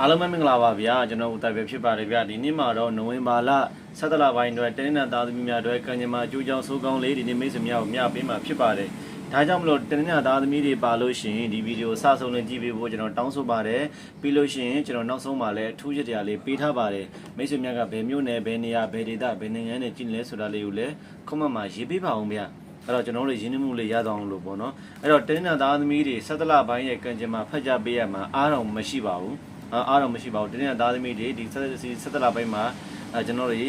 အားလုံးပဲမင်္ဂလာပါဗျာကျွန်တော်ဦးတပ်ပဲဖြစ်ပါတယ်ဗျာဒီနေ့မှာတော့နိုဝင်ဘာလ17လပိုင်းအတွက်တင်းနံသားသမီးများအတွက်ကံကြမ္မာအကျိုးကြောင့်စိုးကောင်းလေးဒီနေ့မိတ်ဆွေများကိုမျှပေးမှာဖြစ်ပါတယ်ဒါကြောင့်မလို့တင်းနံသားသမီးတွေပါလို့ရှိရင်ဒီဗီဒီယိုစဆုံးနဲ့ကြည့်ပေးဖို့ကျွန်တော်တောင်းဆိုပါတယ်ပြီးလို့ရှိရင်ကျွန်တော်နောက်ဆုံးမှာလည်းအထူးချက်တရားလေးပေးထားပါတယ်မိတ်ဆွေများကဘယ်မျိုးနယ်ဘယ်နေရာဘယ်ဒေသဘယ်နိုင်ငံနဲ့ကြည့်လဲဆိုတာလေးကိုလည်းခွန်မမှာရေးပေးပါအောင်ဗျာအဲ့တော့ကျွန်တော်တို့ရင်းနှီးမှုလေးရသွားအောင်လို့ပေါ့နော်အဲ့တော့တင်းနံသားသမီးတွေ17လပိုင်းရဲ့ကံကြမ္မာဖတ်ကြပေးရမှာအားတော့မရှိပါဘူး အားအားတော့မရှိပါဘူးတင်းတင်းသားသမီးတွေဒီဆက်စီဆက်တလပိုင်းမှာအဲကျွန်တော်တို့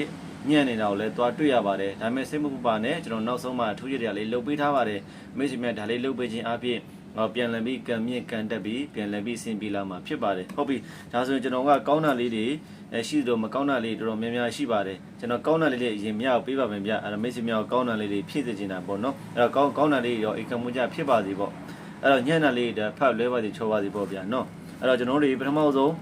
ညံ့နေတာကိုလည်းသွားတွေ့ရပါတယ်ဒါပေမဲ့စိတ်မပူပါနဲ့ကျွန်တော်နောက်ဆုံးမှထူးရတဲ့လေးလှုပ်ပေးထားပါတယ်မိတ်ဆွေများဒါလေးလှုပ်ပေးခြင်းအပြင်ဟောပြန်လည်ပြီးကံမြင့်ကံတက်ပြီးပြန်လည်ပြီးဆင်ပြေလာမှာဖြစ်ပါတယ်ဟုတ်ပြီဒါဆိုရင်ကျွန်တော်ကကောင်းတာလေးတွေအဲရှိတော့မကောင်းတာလေးတော်တော်များများရှိပါတယ်ကျွန်တော်ကောင်းတာလေးတွေအရင်မြောက်ပေးပါမယ်ဗျအဲ့ဒါမိတ်ဆွေများကောင်းတာလေးတွေဖြည့်စေချင်တာပေါ့နော်အဲ့တော့ကောင်းကောင်းတာလေးရောအိမ်ကမှုကြဖြစ်ပါစေပေါ့အဲ့တော့ညံ့တာလေးတွေဖတ်လွဲပါစေချောပါစေပေါ့ဗျာနော် အဲ့တော့ကျွန်တော်တို့ပထမဆုံး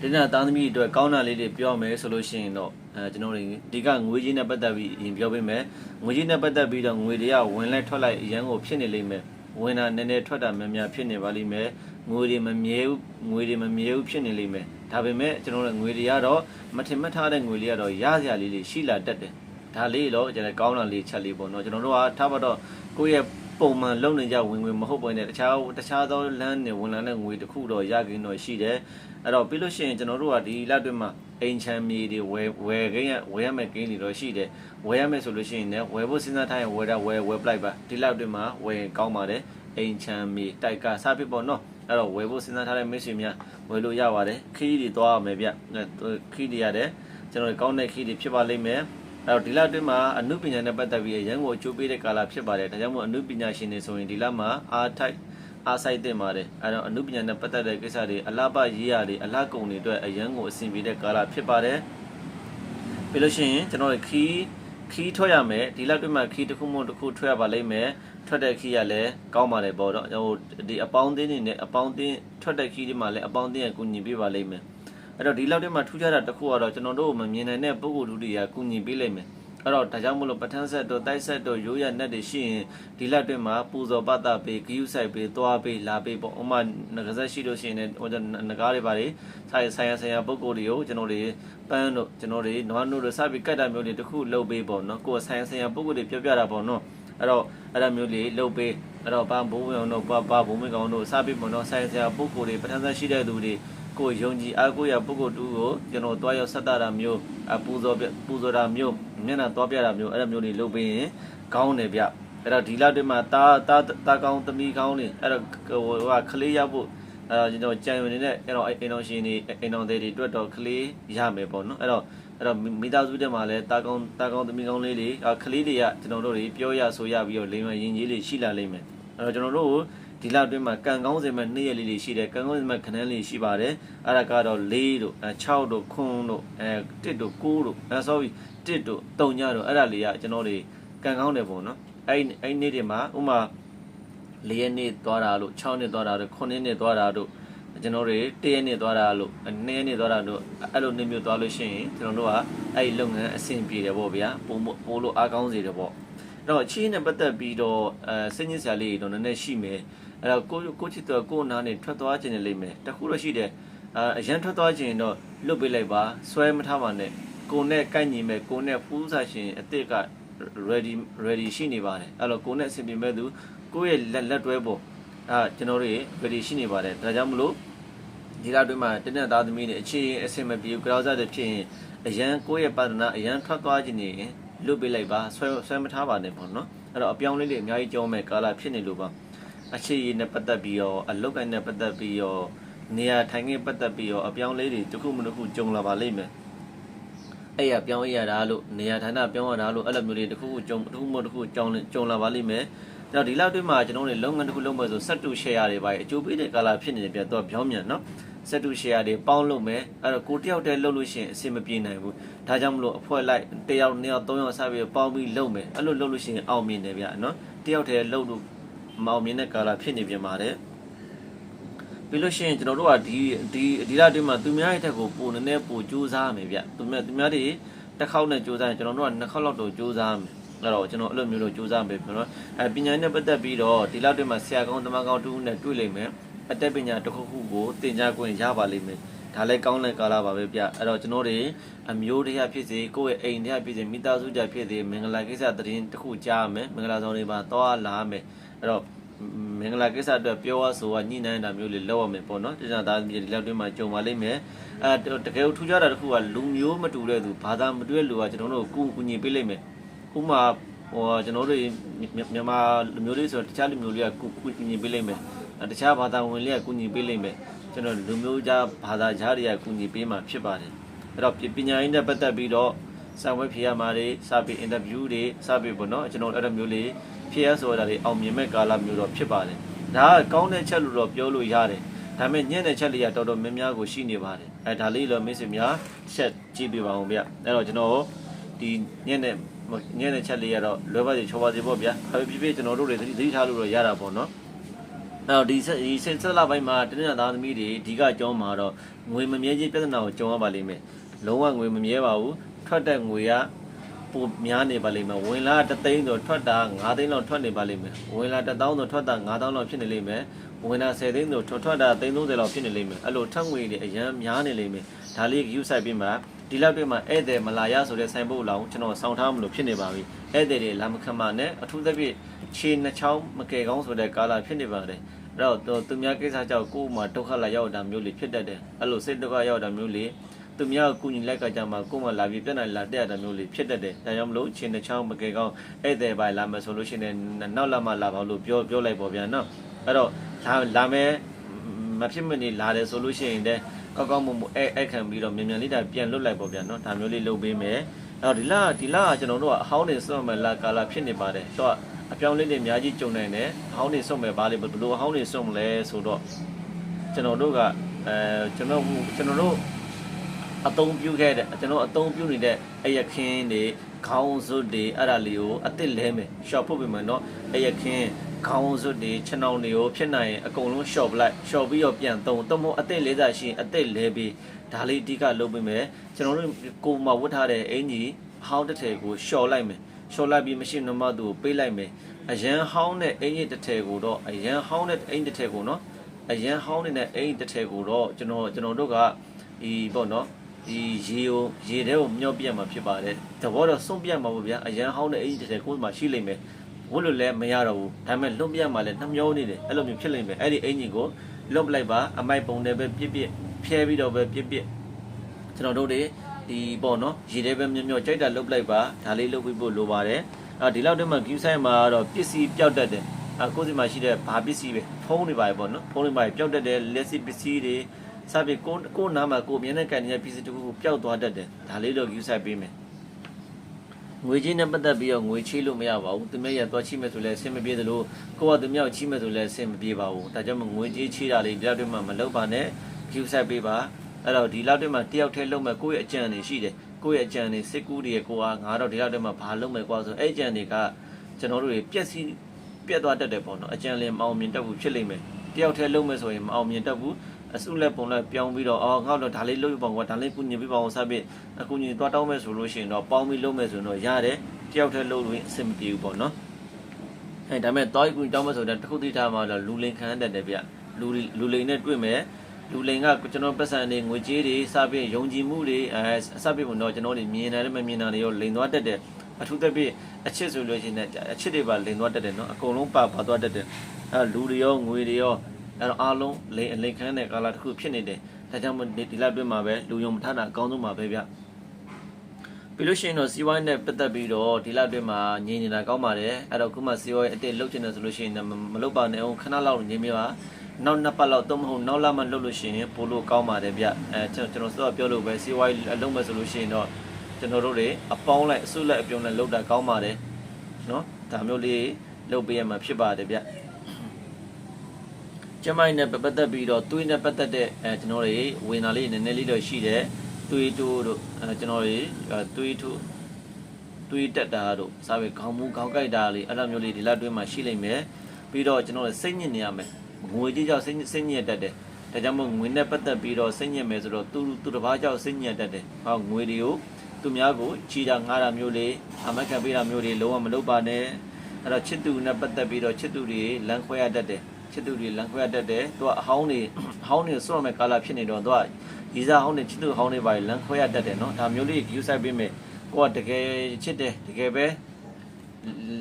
ဒီနေ့သားသမီးတွေအတွက်ကောင်းတာလေးတွေပြောမယ်ဆိုလို့ရှိရင်တော့အဲကျွန်တော်တို့ဒီကငွေကြီးနဲ့ပတ်သက်ပြီးအရင်ပြောပေးမယ်ငွေကြီးနဲ့ပတ်သက်ပြီးတော့ငွေတွေကဝင်လိုက်ထွက်လိုက်အရန်ကိုဖြစ်နေလိမ့်မယ်ဝင်တာနည်းနည်းထွက်တာများများဖြစ်နေပါလိမ့်မယ်ငွေတွေမမြဲဘူးငွေတွေမမြဲဘူးဖြစ်နေလိမ့်မယ်ဒါပေမဲ့ကျွန်တော်တို့ငွေတွေကတော့မထင်မှတ်ထားတဲ့ငွေတွေကတော့ရစရာလေးတွေရှိလာတတ်တယ်ဒါလေးတော့ကျွန်တော်ကောင်းတာလေးချက်လေးပေါ့နော်ကျွန်တော်တို့ကထားပါတော့ကိုယ့်ရဲ့ ပုံမှန်လုံနေကြဝင်ဝင်မဟုတ်ပါနဲ့တခြားတခြားသောလမ်းနဲ့ဝင်လာတဲ့ငွေတစ်ခုတော့ရกินတော့ရှိတယ်အဲ့တော့ပြီးလို့ရှိရင်ကျွန်တော်တို့ကဒီလက်တွင်းမှာအိမ်ချမ်းမြေတွေဝယ်ဝယ်ကိန်းရဝယ်ရမယ့်ကိန်းတွေတော့ရှိတယ်ဝယ်ရမယ်ဆိုလို့ရှိရင်လည်းဝယ်ဖို့စဉ်းစားထားရင်ဝယ်တာဝယ်ဝယ်ပလိုက်ပါဒီလက်တွင်းမှာဝယ်ကောင်းပါတယ်အိမ်ချမ်းမြေတိုက်ကစဖြစ်ပေါ့နော်အဲ့တော့ဝယ်ဖို့စဉ်းစားထားတဲ့မိတ်ဆွေများဝယ်လို့ရပါတယ်ခီးတွေသွားရမယ်ဗျခီးတွေရတယ်ကျွန်တော်ကောင်းတဲ့ခီးတွေဖြစ်ပါလိမ့်မယ် အဲ့တော့ဒီလအတွင်းမှာအမှုပညာနဲ့ပတ်သက်ပြီးရန်ကိုအကျိုးပေးတဲ့ကာလဖြစ်ပါတယ်ဒါကြောင့်မို့အမှုပညာရှင်တွေဆိုရင်ဒီလမှာအားထိုက်အားဆိုင်တင်ပါတယ်အဲ့တော့အမှုပညာနဲ့ပတ်သက်တဲ့ကိစ္စတွေအလားပရေးရတွေအလားကုံတွေအတွက်အရန်ကိုအဆင်ပြေတဲ့ကာလဖြစ်ပါတယ်ပြီးလို့ရှိရင်ကျွန်တော်တို့ခီးခီးထွက်ရမယ်ဒီလအတွင်းမှာခီးတစ်ခုမှတစ်ခုထွက်ရပါလိမ့်မယ်ထွက်တဲ့ခီးကလည်းကောင်းပါတယ်ပေါ့တော့ဟိုဒီအပေါင်းအသင်းတွေနဲ့အပေါင်းအသင်းထွက်တဲ့ခီးတွေမှာလည်းအပေါင်းအသင်းကကူညီပေးပါလိမ့်မယ် အဲ့တော့ဒီလောက်တည်းမှာထူးခြားတာတစ်ခုကတော့ကျွန်တော်တို့မမြင်နိုင်တဲ့ပုံကိုယ်လူတွေကကူညီပေးလိုက်မယ်အဲ့တော့ဒါကြောင့်မလို့ပဋ္ဌာန်းဆက်တို့တိုက်ဆက်တို့ရိုးရနက်တွေရှိရင်ဒီလက်တွင်မှာပူဇော်ပတ္တပေးဂယုဆိုင်ပေးသွားပေးလာပေးပေါ့ဥမာငကဆက်ရှိလို့ရှိရင်လည်းဟိုငကားတွေပါတွေဆိုင်ဆိုင်ရဆိုင်ရပုံကိုယ်တွေကိုကျွန်တော်တွေပန်းတို့ကျွန်တော်တွေနွားနို့တို့စပြီးကြိုက်တာမျိုးတွေတစ်ခုလုပ်ပေးပေါ့နော်ကိုယ်ဆိုင်ဆိုင်ရပုံကိုယ်တွေပြောပြတာပေါ့နော်အဲ့တော့အဲ့ဒါမျိုးလေးလုပ်ပေးအဲ့တော့ဘာဘိုးဝင်အောင်တို့ဘာဘာဘုံမကောင်တို့စပြီးပေါ့နော်ဆိုင်ဆိုင်ရပုံကိုယ်တွေပဋ္ဌာန်းဆက်ရှိတဲ့သူတွေ ကိုယုံကြည်အားကိုးရပုဂ္ဂိုလ်တူကိုကျွန်တော်တွားရောက်ဆက်တာတာမျိုးအပူဇော်ပြပူဇော်တာမျိုးမျက်နှာတွားပြတာမျိုးအဲ့လိုမျိုးတွေလုပ်ပေးရင်ကောင်းတယ်ဗျအဲ့တော့ဒီလောက်တည်းမှာတာတာတာကောင်းသမီးကောင်းနေအဲ့တော့ဟိုကခလေးရောက်ဖို့အဲ့တော့ကျွန်တော်ကြံဝင်နေတဲ့အဲ့တော့အိမ်တော်ရှင်တွေအိမ်တော်တွေတွေအတွက်တော့ခလေးရမယ်ပေါ့နော်အဲ့တော့အဲ့တော့မိသားစုတက်မှာလည်းတာကောင်းတာကောင်းသမီးကောင်းလေးတွေခလေးတွေကကျွန်တော်တို့တွေပြောရဆိုရပြီးတော့လိမ်မရင်ကြီးလေးရှိလာလိမ့်မယ်အဲ့တော့ကျွန်တော်တို့ ဒီလောက်အတွင်းမှာကံကောင်းစင်မဲ့နေ့ရက်လေးတွေရှိတယ်ကံကောင်းစင်မဲ့ခဏန်းလေးရှိပါတယ်အဲ့ဒါကတော့၄တို့6တို့9တို့အဲ1တို့9တို့အဲ sorry 1တို့3ညတို့အဲ့ဒါလေးကကျွန်တော်တွေကံကောင်းတယ်ပေါ့နော်အဲ့အဲ့နေ့တွေမှာဥမာ၄ရက်နေ့သွားတာလို့6နှစ်သွားတာလို့9နှစ်သွားတာတို့ကျွန်တော်တွေ1ရက်နေ့သွားတာလို့2ရက်နေ့သွားတာတို့အဲ့လိုနေ့မျိုးသွားလို့ရှိရင်ကျွန်တော်တို့ကအဲ့ဒီလုပ်ငန်းအဆင်ပြေတယ်ပေါ့ဗျာပို့ပို့လို့အားကောင်းစေတယ်ပေါ့အဲ့တော့အချင်းနဲ့ပတ်သက်ပြီးတော့အဲစိတ်ညစ်စရာလေးတွေတော့နည်းနည်းရှိမယ် အဲ့တော့ကိုကိုချစ်တော့ကိုနားနေထွက်သွားခြင်းနေလိမ့်မယ်တခုတော့ရှိတယ်အာအရန်ထွက်သွားခြင်းတော့လွတ်ပေးလိုက်ပါဆွဲမထားပါနဲ့ကိုနဲ့ကိုက်ညီမဲ့ကိုနဲ့ဖူးစားရှင်အစ်စ်က ready ready ရှိနေပါတယ်အဲ့တော့ကိုနဲ့အဆင်ပြေမဲ့သူကိုရဲ့လက်လက်တွဲပေါ်အာကျွန်တော်တို့ ready ရှိနေပါတယ်ဒါကြောင့်မလို့ဒီလောက်တွင်းမှာတင်းတဲ့သားသမီးတွေအခြေအဆင်မပြေဘူးကြောက်စားတဲ့ဖြစ်ရင်အရန်ကိုယ့်ရဲ့ပါဒနာအရန်ထွက်သွားခြင်းနေရင်လွတ်ပေးလိုက်ပါဆွဲဆွဲမထားပါနဲ့ပေါ့နော်အဲ့တော့အပြောင်းလေးတွေအများကြီးကြောမဲ့ကာလဖြစ်နေလို့ပါ အခြေရည်နဲ့ပတ်သက်ပြီးတော့အလုတ်ကိုင်းနဲ့ပတ်သက်ပြီးတော့နေရာထိုင်ခင်းပတ်သက်ပြီးတော့အပြောင်းလေးတွေတစ်ခုမှတစ်ခုကြုံလာပါလိမ့်မယ်အဲ့ရပြောင်းရတာလို့နေရာဌာနပြောင်းရတာလို့အဲ့လိုမျိုးတွေတစ်ခုခုကြုံတစ်ခုမှတစ်ခုကြုံကြုံလာပါလိမ့်မယ်အဲ့တော့ဒီလောက်တွင်းမှာကျွန်တော်တို့လုပ်ငန်းတစ်ခုလုပ်မယ်ဆိုစက်တူ share တွေပါအကျိုးပေးတဲ့ကာလဖြစ်နေတယ်ပြတော့ပြောင်းမြန်နော်စက်တူ share တွေပေါင်းလုပ်မယ်အဲ့တော့ကိုတယောက်တည်းလုပ်လို့ရှိရင်အဆင်မပြေနိုင်ဘူးဒါကြောင့်မလို့အဖွဲလိုက်တယောက်နှစ်ယောက်သုံးယောက်စပြီးပေါင်းပြီးလုပ်မယ်အဲ့လိုလုပ်လို့ရှိရင်အောင်မြင်တယ်ဗျနော်တယောက်တည်းလုပ်လို့ မောင်မြင်တဲ့ကာလဖြစ်နေပြန်ပါတယ်ပြီးလို့ရှိရင်ကျွန်တော်တို့ကဒီဒီဒီလအတွင်းမှာသူများရဲ့တက်ကိုပိုနည်းနည်းပိုစူးစမ်းမယ်ဗျသူများသူများတွေတစ်ခေါက်နဲ့စူးစမ်းရင်ကျွန်တော်တို့ကနှစ်ခေါက်လောက်တော့စူးစမ်းမယ်အဲ့တော့ကျွန်တော်အဲ့လိုမျိုးလို့စူးစမ်းမယ်ကျွန်တော်အဲပညာနဲ့ပတ်သက်ပြီးတော့ဒီလအတွင်းမှာဆရာကောင်းတမကောင်းတူနဲ့တွေ့လိမ့်မယ်အတတ်ပညာတစ်ခုခုကိုသင်ကြားခွင့်ရပါလိမ့်မယ် ဒါလည်းကောင်းတဲ့ကာလပါပဲဗျအဲ့တော့ကျွန်တော်တွေအမျိုးတရားဖြစ်စေကိုယ့်ရဲ့အိမ်တရားဖြစ်စေမိသားစုတရားဖြစ်စေမင်္ဂလာကိစ္စသတရင်တစ်ခုကြားရမယ်မင်္ဂလာဆောင်တွေမှာသွားလာရမယ်အဲ့တော့မင်္ဂလာကိစ္စအတွက်ပြောရဆိုကညှိနှိုင်းတာမျိုးလေးလောက်ရမယ်ပေါ့နော်တခြားသားမြေဒီလောက်တွင်းမှာကြုံပါလိမ့်မယ်အဲတကယ်ထူးခြားတာတစ်ခုကလူမျိုးမတူတဲ့သူဘာသာမတူတဲ့လူကကျွန်တော်တို့ကိုကူညီပေးလိမ့်မယ်ဥပမာဟိုကျွန်တော်တို့မြန်မာလူမျိုးလေးဆိုတခြားလူမျိုးလေးကကူညီပေးလိမ့်မယ်တခြားဘာသာဝင်လေးကကူညီပေးလိမ့်မယ် ကျွန်တော်လူမျိုးကြားဘာသာကြားတွေကကူညီပေးမှာဖြစ်ပါတယ်အဲ့တော့ပညာရေးနဲ့ပတ်သက်ပြီးတော့စာဝဲဖြေရမှာတွေစာပေအင်တာဗျူးတွေစာပေပေါ့နော်ကျွန်တော်အဲ့လိုမျိုးလေးဖြေရဆိုတာတွေအောင်မြင်မဲ့ကာလမျိုးတော့ဖြစ်ပါတယ်ဒါကကောင်းတဲ့ချက်လို့တော့ပြောလို့ရတယ်ဒါပေမဲ့ညံ့တဲ့ချက်လေးကတော်တော်များများကိုရှိနေပါတယ်အဲဒါလေးတော့မိတ်ဆွေများချက်ကြည့်ပြပါအောင်ဗျအဲ့တော့ကျွန်တော်ဒီညံ့တဲ့ညံ့တဲ့ချက်လေးကတော့လွယ်ပါစေချောပါစေပေါ့ဗျာအဲဖြစ်ဖြစ်ကျွန်တော်တို့တွေသတိထားလို့တော့ရတာပေါ့နော် အဲ့တော့ဒီဒီစက်လာပိုင်းမှာတနင်္လာသားသမီးတွေဒီကကြောင်းမှာတော့ငွေမမြဲခြင်းပြဿနာကိုကြုံရပါလိမ့်မယ်လုံးဝငွေမမြဲပါဘူးထွက်တဲ့ငွေကပိုများနေပါလိမ့်မယ်ဝင်လာတသိန်းဆိုထွက်တာ9သိန်းလောက်ထွက်နေပါလိမ့်မယ်ဝင်လာ1000ဆိုထွက်တာ9000လောက်ဖြစ်နေလိမ့်မယ်ဝင်လာ10သိန်းဆိုထွက်ထွက်တာ330လောက်ဖြစ်နေလိမ့်မယ်အဲ့လိုထက်ငွေတွေအရန်များနေလိမ့်မယ်ဒါလေးယူဆိုင်ပြီးမှဒီလောက်တွေမှာဧည့်သည်မလာရဆိုတဲ့ဆိုင်ပုတ်လောင်ကျွန်တော်စောင့်ထားမလို့ဖြစ်နေပါပြီဧည့်သည်တွေလာမခမနဲ့အထူးသဖြင့်ခြေနှချောင်းမကယ်ကောင်းဆိုတဲ့ကာလဖြစ်နေပါတယ် အဲ့တော့သူများကိစ္စကြောင့်ကိုယ်မှဒုက္ခလာရောက်တာမျိုးလေးဖြစ်တတ်တယ်အဲ့လိုစိတ်ဒုက္ခရောက်တာမျိုးလေးသူများကိုကူညီလိုက်ကကြမှာကိုယ်မှလာပြီးပြဿနာလာတက်ရတာမျိုးလေးဖြစ်တတ်တယ်ဒါကြောင့်မလို့ခြေနှချောင်းမကယ်ကောင်းဧည့်သည်ပိုင်းလာမယ်ဆိုလို့ရှိရင်နောက်လာမှလာပါလို့ပြောပြောလိုက်ပေါ့ဗျာနော်အဲ့တော့လာလာမယ်မဖြစ်မနေလာတယ်ဆိုလို့ရှိရင်တဲ့ကောက်ကောက်မမအဲအဲ့ခံပြီးတော့မြန်မြန်လေးတာပြန်လွတ်လိုက်ပေါ့ဗျာနော်ဒါမျိုးလေးလုပ်ပေးမယ်အဲ့တော့ဒီလဒီလကကျွန်တော်တို့ကအဟောင်းနေစွန့်မဲ့လာကာလာဖြစ်နေပါတယ်တော့အ ပြောင်းလဲတွေအများကြီးကြုံနိုင်တယ်အဟောင်းနေစွန့်မဲ့ဘာလဲဘယ်လိုအဟောင်းနေစွန့်မလဲဆိုတော့ကျွန်တော်တို့ကအဲကျွန်တော်ကျွန်တော်တို့အတုံးပြုခဲ့တဲ့ကျွန်တော်အတုံးပြုနေတဲ့အယခင်းတွေခေါင်းစွပ်တွေအဲ့ဒါလေးကိုအစ်စ်လဲမယ်ရှော့ဖို့ပြင်မယ်နော်အယခင်းခေါင်းစွပ်တွေခြံောင်တွေကိုဖြစ်နိုင်ရင်အကုန်လုံးရှော့ပလိုက်ရှော့ပြီးတော့ပြန်သုံးတော့မို့အစ်စ်လေးစားရှိရင်အစ်စ်လဲပြီးဒါလေးအဓိကလုပ်ပေးမယ်ကျွန်တော်တို့ကိုယ်မှာဝတ်ထားတဲ့အင်ကြီးဟောင်းတစ်ထည်ကိုရှော့လိုက်မယ် ရှော့လိုက်ပြီးမရှိနမသူကိုပေးလိုက်မယ်အရန်ဟောင်းတဲ့အင်ကြီးတစ်ထည်ကိုတော့အရန်ဟောင်းတဲ့အင်တစ်ထည်ကိုနော်အရန်ဟောင်းနေတဲ့အိမ်တစ်ထည်ကိုတော့ကျွန်တော်ကျွန်တော်တို့ကဒီပေါ့နော်ဒီရေကိုရေထဲကိုမျောပြတ်မှာဖြစ်ပါတယ်တဘောတော့ဆုံးပြတ်မှာပေါ့ဗျာအရန်ဟောင်းတဲ့အိမ်တစ်ထည်ကိုမှရှိလိမ့်မယ်ဝတ်လို့လည်းမရတော့ဘူးဒါပေမဲ့လွတ်ပြတ်မှာလည်းနှမျောနေတယ်အဲ့လိုမျိုးဖြစ်လိမ့်မယ်အဲ့ဒီအင်ကြီးကိုလွတ်ပလိုက်ပါအမိုက်ပုံတွေပဲပြစ်ပြစ်ဖြဲပြီးတော့ပဲပြစ်ပြစ်ကျွန်တော်တို့တွေ ဒီပေါ့နော်ရေထဲပဲမျောမျောကြိုက်တာလွတ်ပလိုက်ပါဒါလေးလွတ်ပြီးဖို့လိုပါတယ်အာဒီလောက်တည်းမှာ queue site မှာတော့ပစ္စည်းပျောက်တတ်တယ်အကိုယ်စီမှာရှိတဲ့ဘာပစ္စည်းပဲဖုန်းတွေပါပဲပေါ့နော်ဖုန်းတွေပါပျောက်တတ်တယ်လက်စီပစ္စည်းတွေစပြီကိုကိုနားမှာကိုမြင်တဲ့ကန်နေတဲ့ပစ္စည်းတခုခုပျောက်သွားတတ်တယ်ဒါလေးတော့ queue site ပေးမယ်ငွေချင်းနဲ့ပတ်သက်ပြီးတော့ငွေချေးလို့မရပါဘူးသူများရသွားချိမဲ့ဆိုလဲအဆင်မပြေသလိုကိုကသူများကိုချိမဲ့ဆိုလဲအဆင်မပြေပါဘူးဒါကြောင့်မငွေချေးချေးတာလေးဒီလောက်တည်းမှာမလုပ်ပါနဲ့ queue site ပေးပါ အဲ့တော့ဒီလောက်တည်းမှာတယောက်တည်းလုံးမဲ့ကိုယ့်ရဲ့အကြံတွေရှိတယ်ကိုယ့်ရဲ့အကြံတွေစစ်ကူးတွေကကိုကငါတော့ဒီလောက်တည်းမှာဘာလုပ်မဲ့ကွာဆိုအဲ့အကြံတွေကကျွန်တော်တို့တွေပြက်စီးပြက်သွားတတ်တယ်ပေါ့နော်အကြံလည်းမအောင်မြင်တတ်ဘူးဖြစ်လိမ့်မယ်တယောက်တည်းလုံးမဲ့ဆိုရင်မအောင်မြင်တတ်ဘူးအစုလက်ပုံလက်ပြောင်းပြီးတော့အော်ငါတို့ဒါလေးလုပ်ပြပါကွာဒါလေးကုညီပြပါအောင်စပြီးအကူညီသွားတောင်းမဲ့ဆိုလို့ရှိရင်တော့ပေါင်းပြီးလုပ်မဲ့ဆိုတော့ရတယ်တယောက်တည်းလုပ်လို့အဆင်မပြေဘူးပေါ့နော်အဲဒါမဲ့တောက်ကူတောင်းမဲ့ဆိုတော့တခုတိထားမှာတော့လူလင်ခံတတ်တယ်ဗျလူလူလိန်နဲ့တွေ့မယ် လူလိန်ကကျွန်တော်ပတ်စံနေငွေကြေးတွေစပြီးယုံကြည်မှုတွေအဲစပြီးပုံတော့ကျွန်တော်တွေမြင်တယ်မမြင်တာတွေရောလိန်သွားတတ်တယ်အထူးသဖြင့်အချစ်ဆိုလို့ရှိရင်အချစ်တွေပါလိန်သွားတတ်တယ်နော်အကုန်လုံးပါပါသွားတတ်တယ်အဲလူတွေရောငွေတွေရောအဲ့တော့အားလုံးလိန်အလိန်ခန်းတဲ့ကာလတစ်ခုဖြစ်နေတယ်ဒါကြောင့်မဒီလအတွင်းမှာပဲလူယုံမထတာအကောင်းဆုံးပါပဲဗျ ပြီးလို့ရှိရင်တော့စီဝိုင်းနဲ့ပတ်သက်ပြီးတော့ဒီလအတွင်းမှာငြိမ်နေတာကောင်းပါတယ်အဲ့တော့ခုမှစီဝိုင်းအစ်စ်လုတ်ချင်တယ်ဆိုလို့ရှိရင်မလုတ်ပါနဲ့အောင်ခဏလောက်ငြိမ်ပြပါနောက်နှစ်ပတ်လောက်တော့မဟုတ်နောက်လာမှလုတ်လို့ရှိရင်ပိုလို့ကောင်းပါတယ်ဗျအဲကျွန်တော်စောပြောလို့ပဲစီဝိုင်းအလုံးမဲ့ဆိုလို့ရှိရင်တော့ကျွန်တော်တို့တွေအပေါင်းလိုက်အစုလိုက်အပြုံလိုက်လုတ်တာကောင်းပါတယ်နော်ဒါမျိုးလေးလုတ်ပေးရမှာဖြစ်ပါတယ်ဗျကျမိုင်းနဲ့ပတ်သက်ပြီးတော့သွေးနဲ့ပတ်သက်တဲ့အဲကျွန်တော်တွေဝင်လာလေးနည်းနည်းလေးတော့ရှိတယ် သွေးတိုးတို့အဲကျွန်တော်တွေသွေးထိုးသွေးတက်တာတို့စားပဲခေါင်းမူခေါင်းကိုက်တာလေးအဲ့လိုမျိုးလေးဒီလောက်တွင်းမှာရှိလိမ့်မယ်ပြီးတော့ကျွန်တော်တို့စိတ်ညစ်နေရမယ်ငွေကြီးကြောင့်စိတ်စိတ်ညစ်တတ်တယ်ဒါကြောင့်မို့ငွေနဲ့ပတ်သက်ပြီးတော့စိတ်ညစ်မယ်ဆိုတော့သူသူတစ်ပါးကြောင့်စိတ်ညစ်တတ်တယ်ဟောငွေတွေကိုသူများကိုချီတာငားတာမျိုးလေးအမက်ခံပေးတာမျိုးလေးလုံးဝမလုပ်ပါနဲ့အဲ့တော့ချစ်သူနဲ့ပတ်သက်ပြီးတော့ချစ်သူတွေလမ်းခွဲရတတ်တယ်ချစ်သူတွေလမ်းခွဲတတ်တယ်သူကအဟောင်းတွေအဟောင်းတွေစွန့်ရမယ့်ကာလဖြစ်နေတော့သူက ဒီစားဟောင်းတွေချစ်သူဟောင်းတွေပါလမ်းခွဲရတတ်တယ်နော်ဒါမျိုးလေးယူဆိုင်ပေးမယ်ကိုကတကယ်ချစ်တယ်တကယ်ပဲ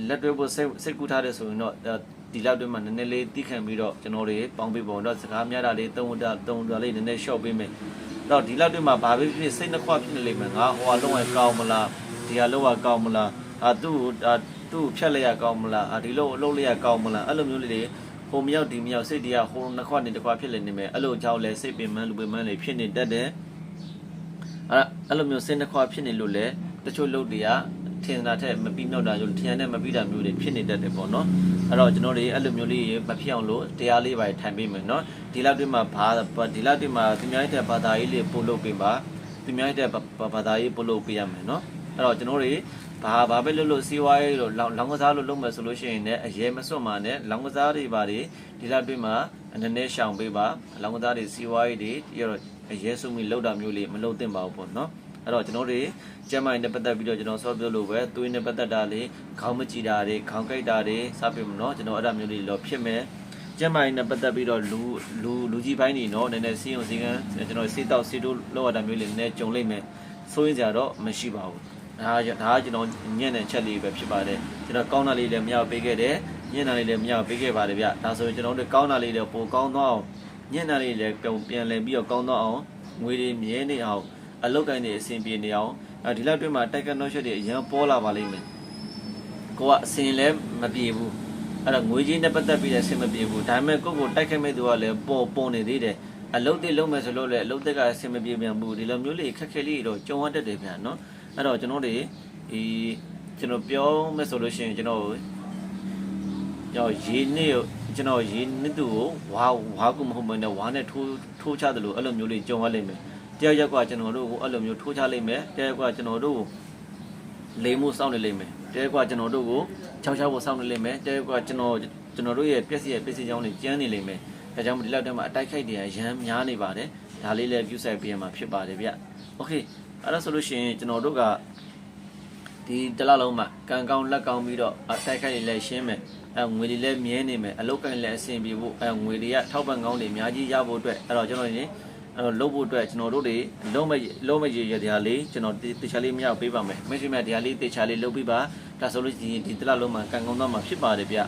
လက်တွဲဖို့စိတ်စိတ်ကူးထားတယ်ဆိုရင်တော့ဒီလောက်တွင်းမှာနည်းနည်းလေးတိခံပြီးတော့ကျွန်တော်တွေပေါင်းပေးပုံတော့စကားများတာလေးသုံးဝတ္တသုံးဝတ္တလေးနည်းနည်းရှော့ပေးမယ်တော့ဒီလောက်တွင်းမှာဘာပဲဖြစ်ဖြစ်စိတ်နှခွဖြစ်နေလိမ့်မယ်ငါဟိုအလုံးဝကောင်းမလားဒီအလုံးဝကောင်းမလားအာသူ့အာသူ့ဖြတ်လိုက်ရကောင်းမလားအာဒီလိုအလုပ်လိုက်ရကောင်းမလားအဲ့လိုမျိုးလေးတွေ ဟိုမြောက်ဒီမြောက်စိတ်တရားဟိုနှခွနေတစ်ခွဖြစ်နေနေမယ်အဲ့လိုကြောင့်လဲစိတ်ပင်မလူပင်မလေးဖြစ်နေတတ်တယ်အဲ့အဲ့လိုမျိုးစိတ်နှခွဖြစ်နေလို့လဲတချို့လုပ်တွေကထင်တာထက်မပြီးမြောက်တာဆိုထင်တဲ့မပြီးတာမျိုးတွေဖြစ်နေတတ်တယ်ပေါ့နော်အဲ့တော့ကျွန်တော်တွေအဲ့လိုမျိုးလေးမဖြစ်အောင်လို့တရားလေးပါထိုင်ပေးမယ်နော်ဒီလောက်တည်းမှာဘာဒီလောက်တည်းမှာသူများတဲ့ဘာသာရေးလေးပို့လုပ်ပေးပါသူများတဲ့ဘာသာရေးပို့လုပ်ပေးရမယ်နော်အဲ့တော့ကျွန်တော်တွေ ဘာဘာပဲလို့လို့စီဝါရေးလို့လောင်းကစားလို့လုပ်မယ်ဆိုလို့ရှိရင်လည်းအရေးမစွတ်မှနဲ့လောင်းကစားတွေပါတွေဒီလောက်တည်းမှာအနေနဲ့ရှောင်ပေးပါလောင်းကစားတွေစီဝါရေးတွေပြီးတော့အရေးစုမိလောက်တာမျိုးလေးမလုပ်သင့်ပါဘူးပေါ့နော်အဲ့တော့ကျွန်တော်တွေကျမ်းမာရေးနဲ့ပတ်သက်ပြီးတော့ကျွန်တော်ဆော့ပြောလို့ပဲသွေးနဲ့ပတ်သက်တာလေးခေါင်းမကြည့်တာတွေခေါင်းကိုက်တာတွေစပ်ပြမနော်ကျွန်တော်အဲ့ဒါမျိုးလေးတော့ဖြစ်မယ်ကျမ်းမာရေးနဲ့ပတ်သက်ပြီးတော့လူလူလူကြီးပိုင်းနေနော်နည်းနည်းစီးအောင်စီကန်းကျွန်တော်စေးတောက်စေးတိုးလောက်ရတာမျိုးလေးနည်းနည်းကြုံလိမ့်မယ်စိုးရင်ကြတော့မရှိပါဘူး ဒါကဒါကကျွန်တော်ညံ့တဲ့ချက်လေးပဲဖြစ်ပါတယ်ကျွန်တော်ကောင်းတာလေးလည်းမရပေးခဲ့တယ်ညံ့တာလေးလည်းမရပေးခဲ့ပါတယ်ဗျဒါဆိုရင်ကျွန်တော်တို့ကောင်းတာလေးလည်းပိုကောင်းသွားအောင်ညံ့တာလေးလည်းပြန်လည်ပြီးတော့ကောင်းသွားအောင်ငွေတွေမြဲနေအောင်အလုတ်ကိုင်းတွေအဆင်ပြေနေအောင်အဲဒီလောက်တွင်းမှာတိုက်ကနော့ရှက်တွေအရင်ပေါ်လာပါလိမ့်မယ်ကိုကအစင်လည်းမပြေဘူးအဲ့တော့ငွေကြီးနဲ့ပတ်သက်ပြီးလည်းအဆင်မပြေဘူးဒါပေမဲ့ကိုကိုတိုက်ခိုက်မဲ့သူကလည်းပေါ်ပေါ်နေသေးတယ်အလုတ်တွေလုံးမယ်ဆိုလို့လည်းအလုတ်တွေကအဆင်မပြေပြန်ဘူးဒီလိုမျိုးလေးခက်ခဲလေးတော့ကြုံရတတ်တယ်ဗျာနော် အဲ့တော့ကျွန်တော်တို့ဒီကျွန်တော်ပြောမယ်ဆိုလို့ရှိရင်ကျွန်တော်ကျွန်တော်ရေနစ်ကျွန်တော်ရေနစ်သူကိုဝါဝါကူမဟုတ်မနဲ့ဝါနဲ့ထိုးထိုးချတယ်လို့အဲ့လိုမျိုးလေးကြုံရလိမ့်မယ်တယောက်ရက်ကကျွန်တော်တို့ကိုအဲ့လိုမျိုးထိုးချလိမ့်မယ်တယောက်ကကျွန်တော်တို့ကိုလိမ်မှုစောင့်နေလိမ့်မယ်တယောက်ကကျွန်တော်တို့ကိုချောက်ချောက်ဖို့စောင့်နေလိမ့်မယ်တယောက်ကကျွန်တော်ကျွန်တော်တို့ရဲ့ပြည့်စည်ရဲ့ပြည့်စည်ကြောင်းတွေကျန်းနေလိမ့်မယ်ဒါကြောင့်ဒီလောက်တည်းမှာအတိုက်ခိုက်တွေကရမ်းများနေပါတယ်ဒါလေးလည်း view site ပြင်မှာဖြစ်ပါတယ်ဗျ Okay အဲ့ဒါဆိုလို့ရှိရင်ကျွန်တော်တို့ကဒီတလလုံးမှာကံကောင်းလက်ကောင်းပြီးတော့အတိုက်ခိုက်တွေလည်းရှင်းမယ်အဲငွေတွေလည်းမြဲနေမယ်အလုတ်ကိုင်းလည်းအဆင်ပြေဖို့အဲငွေတွေကထောက်ပံ့ကောင်းတွေအများကြီးရဖို့အတွက်အဲ့တော့ကျွန်တော်နေအဲ့တော့လုပ်ဖို့အတွက်ကျွန်တော်တို့တွေလုံးမလုံးမရရတရားလေးကျွန်တော်တေချာလေးမြောက်ပေးပါမယ်မရှိမဲ့တရားလေးတေချာလေးလုပ်ပြီးပါဒါဆိုလို့ရှိရင်ဒီတလလုံးမှာကံကောင်းသွားမှာဖြစ်ပါတယ်ဗျ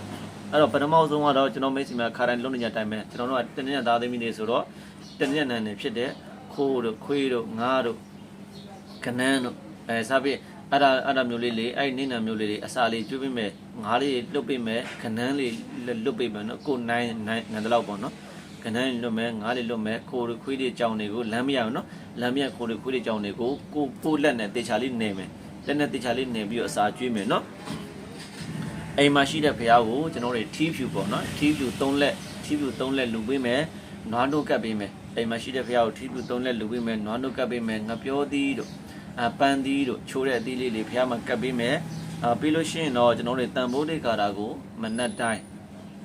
အဲ့တော့ပထမဆုံးကတော့ကျွန်တော်မိတ်ဆွေများခါတိုင်းလုံးနေကြတိုင်းပဲကျွန်တော်တို့ကတနည်းသားသမီးတွေဆိုတော့တနည်းနန်းနေဖြစ်တဲ့ခိုးတို့ခွေးတို့ငါးတို့ ကနန်းတို့အဲစသဖြင့်အဲ့ဒါအဲ့ဒါမျိုးလေးလေးအဲ့နေနာမျိုးလေးတွေအစာလေးကျွေးပေးမယ်ငါးလေးလွတ်ပေးမယ်ခနန်းလေးလွတ်ပေးမယ်နော်ကိုနိုင်နိုင်နိုင်တဲ့လောက်ပေါ့နော်ကနန်းလွတ်မယ်ငါးလေးလွတ်မယ်ခိုးတို့ခွေးတွေကြောင်တွေကိုလမ်းမရအောင်နော်လမ်းမရခိုးတို့ခွေးတွေကြောင်တွေကိုကိုကိုလက်နဲ့တေချာလေးနေမယ်လက်နဲ့တေချာလေးနေပြီးတော့အစာကျွေးမယ်နော်အိမ်မှာရှိတဲ့ဖရားကိုကျွန်တော်တို့ထီးဖြူပေါ့နော်ထီးဖြူ၃လက်ထီးဖြူ၃လက်လူပေးမယ်နွားတို့ကပ်ပေးမယ် အိမ်မှာရှိတဲ့ဖရားကိုထီးဖြူ၃လက်လူပေးမယ်နွားတို့ကပ်ပေးမယ်ငပြောသီးတို့အပန်းသီးတို့ချိုးတဲ့အသီးလေးတွေဖះမှာကပ်ပေးမယ်အာပြီးလို့ရှိရင်တော့ကျွန်တော်တို့တန်ဖိုးလေးကာတာကိုမနက်တိုင်း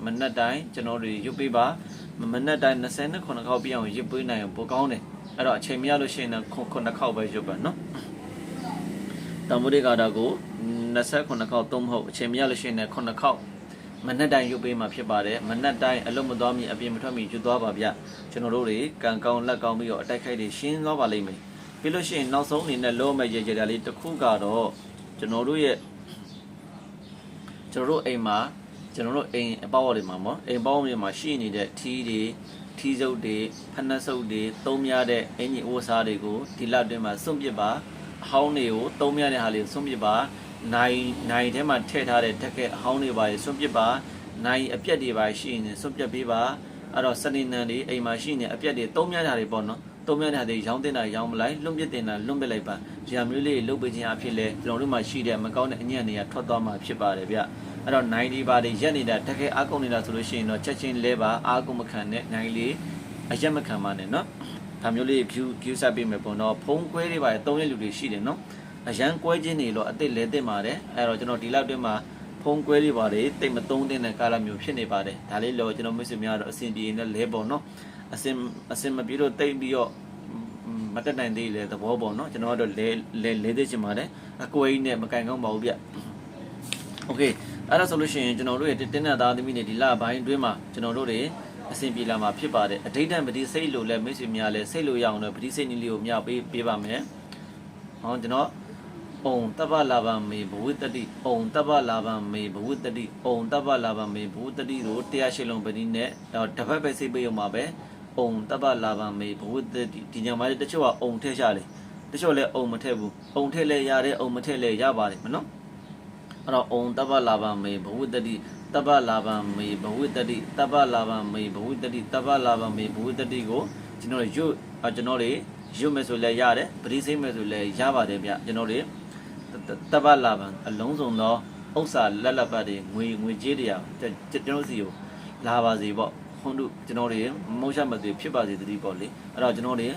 မနက်တိုင်းကျွန်တော်တို့ရွတ်ပေးပါမနက်တိုင်း29ခေါက်ပြအောင်ရွတ်ပေးနိုင်အောင်ပိုကောင်းတယ်အဲ့တော့အချိန်မရလို့ရှိရင်တော့9ခေါက်ပဲရွတ်ပါနော်တန်ဖိုးလေးကာတာကို29ခေါက်သုံးမဟုတ်အချိန်မရလို့ရှိရင်လည်း9ခေါက် မနက်တိုင်းရုပ်ပေးမှာဖြစ်ပါတယ်မနက်တိုင်းအလုံးမသွားမီအပြင်မထွက်မီကျွတ်သွားပါဗျကျွန်တော်တို့တွေကံကောင်းလက်ကောင်းပြီးတော့အတိုက်ခိုက်တွေရှင်းသွားပါလိမ့်မယ်ပြီးလို့ရှိရင်နောက်ဆုံးအနေနဲ့လောမဲ့ရေကြတာလေးတစ်ခုကတော့ကျွန်တော်တို့ရဲ့ကျွန်တော်တို့အိမ်မှာကျွန်တော်တို့အိမ်အပေါက်တွေမှာပေါ့အိမ်ပေါက်တွေမှာရှိနေတဲ့ထီးတွေထီးစုပ်တွေဖနက်စုပ်တွေသုံးများတဲ့အင်ကြီးအိုးစားတွေကိုဒီလအတွင်းမှာစွန့်ပစ်ပါအဟောင်းတွေကိုသုံးများတဲ့ဟာလေးစွန့်ပစ်ပါ နိုင်နိုင်ထဲမှာထည့်ထားတဲ့တက်ကဲအဟောင်းတွေပါစွန့်ပစ်ပါနိုင်အပြက်တွေပါရှိနေစွန့်ပစ်ပေးပါအဲ့တော့စနေနန်တွေအိမ်မှာရှိနေအပြက်တွေသုံးများတာတွေပေါ့နော်သုံးမြတ်တဲ့ရောင်းတင်တာရောင်းမလိုက်လွန့်ပစ်တင်တာလွန့်ပစ်လိုက်ပါဒီဟာမျိုးလေးလုတ်ပေးခြင်းအဖြစ်လဲကျွန်တော်တို့မှာရှိတဲ့မကောင်းတဲ့အညံ့တွေကထွက်သွားမှာဖြစ်ပါတယ်ဗျအဲ့တော့90ပါးတွေရက်နေတာတကယ်အားကုန်နေတာဆိုလို့ရှိရင်တော့ချက်ချင်းလဲပါအားကုန်မခံနဲ့90လေးအရက်မခံပါနဲ့နော်ဒါမျိုးလေး view view ဆက်ပေးမယ်ပေါ့နော်ဖုံးကွဲတွေပါသုံးတဲ့လူတွေရှိတယ်နော် အရန်ကွဲခြင်းတွေတော့အစ်စ်လဲတင်ပါတယ်အဲ့တော့ကျွန်တော်ဒီလောက်တွင်းမှာဖုံးကွဲတွေပါတယ်တိတ်မသုံးတဲ့ကာလမျိုးဖြစ်နေပါတယ်ဒါလေးတော့ကျွန်တော်မိတ်ဆွေများတော့အဆင်ပြေနေလဲပေါ့နော်အစင်အစင်မပြေတော့တိတ်ပြီးတော့မတက်နိုင်သေးလေသဘောပေါ့နော်ကျွန်တော်ကတော့လဲလဲလဲသေးချင်ပါတယ်အကွဲကြီးနဲ့မကင်ကောင်းပါဘူးဗျโอเค အဲ့ဒါဆိုလို့ရှိရင်ကျွန်တော်တို့ရဲ့တင်းနဲ့သားသမီးတွေဒီလပိုင်းအတွင်းမှာကျွန်တော်တို့တွေအဆင်ပြေလာမှာဖြစ်ပါတယ်အဋိဋ္ဌံပတိစိတ်လို့လဲမိတ်ဆွေများလဲစိတ်လို့ရအောင်တော့ပတိစိတ်နည်းလေးကိုမြပေးပေးပါမယ်ဟောကျွန်တော် အုံတပ္ပလာဗမေဘဝတ္တိအုံတပ္ပလာဗမေဘဝတ္တိအုံတပ္ပလာဗမေဘဝတ္တိတို့တရားရှိလုံးပတိနဲ့တော့တစ်ဖက်ပဲစိတ်ပေးရမှာပဲအုံတပ္ပလာဗမေဘဝတ္တိဒီညမှာတချို့ကအုံထည့်ရှာတယ်တချို့လည်းအုံမထည့်ဘူးအုံထည့်လဲရတယ်အုံမထည့်လဲရပါတယ်မနော်အဲ့တော့ဩတပ္ပလာဗမေဘဝတ္တိတပ္ပလာဗမေဘဝတ္တိတပ္ပလာဗမေဘဝတ္တိတပ္ပလာဗမေဘဝတ္တိကိုကျွန်တော်ရွတ်အကျွန်တော်တွေရွတ်မယ်ဆိုလည်းရတယ်ပရိစိတ်မယ်ဆိုလည်းရပါတယ်ဗျကျွန်တော်တွေ တပ္ပလာဗအလုံးစုံသောဥစ္စာလက်လက်ပတ်တွေငွေငွေကြေးတွေကျွန်တော်စီကိုလာပါစေပေါ့ခွန်တို့ကျွန်တော်တွေမုံရှမတွေဖြစ်ပါစေတည်းပေါ့လေအဲ့တော့ကျွန်တော်တွေ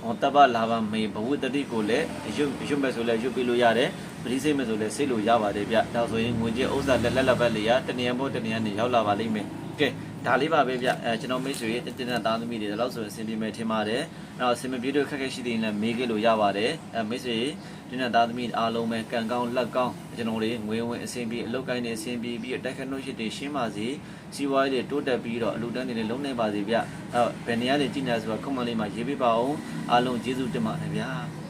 ဟောတပ္ပလာဗမေဘဝတ္တိကိုလည်းရွတ်ရွတ်မယ်ဆိုလည်းရွတ်ပြီးလို့ရတယ်ပရိစိတ်မဲ့ဆိုလဲစိတ်လို့ရပါတယ်ဗျဒါဆိုရင်ငွေကြေးဥစ္စာလက်လက်လက်ပတ်လေးရတနေရမို့တနေရနေရောက်လာပါလိမ့်မယ်ကဲ ဒါလေးပါပဲဗျအဲကျွန်တော်မိတ်ဆွေရဲ့တင်းတင်းသားသမီးတွေဒါလို့ဆိုရင်အဆင်ပြေမယ်ထင်ပါတယ်နောက်အဆင်မပြေတော့ခက်ခဲရှိသေးရင်လည်းမေးခဲ့လို့ရပါတယ်အဲမိတ်ဆွေတင်းတင်းသားသမီးအားလုံးပဲကံကောင်းလက်ကောင်းကျွန်တော်တွေငွေဝင်အဆင်ပြေအလုပ်ကိုင်းနေအဆင်ပြေပြီးတိုက်ခဏုရှိတွေရှင်းပါစေစီးပွားရေးတွေတိုးတက်ပြီးတော့အလူတန်းတွေလည်းလုံးနိုင်ပါစေဗျအဲဘယ်နေရာတွေကြည့်နေဆိုတော့ကွန်မန့်လေးမှာရေးပေးပါအောင်အားလုံးကျေးဇူးတင်ပါတယ်ဗျာ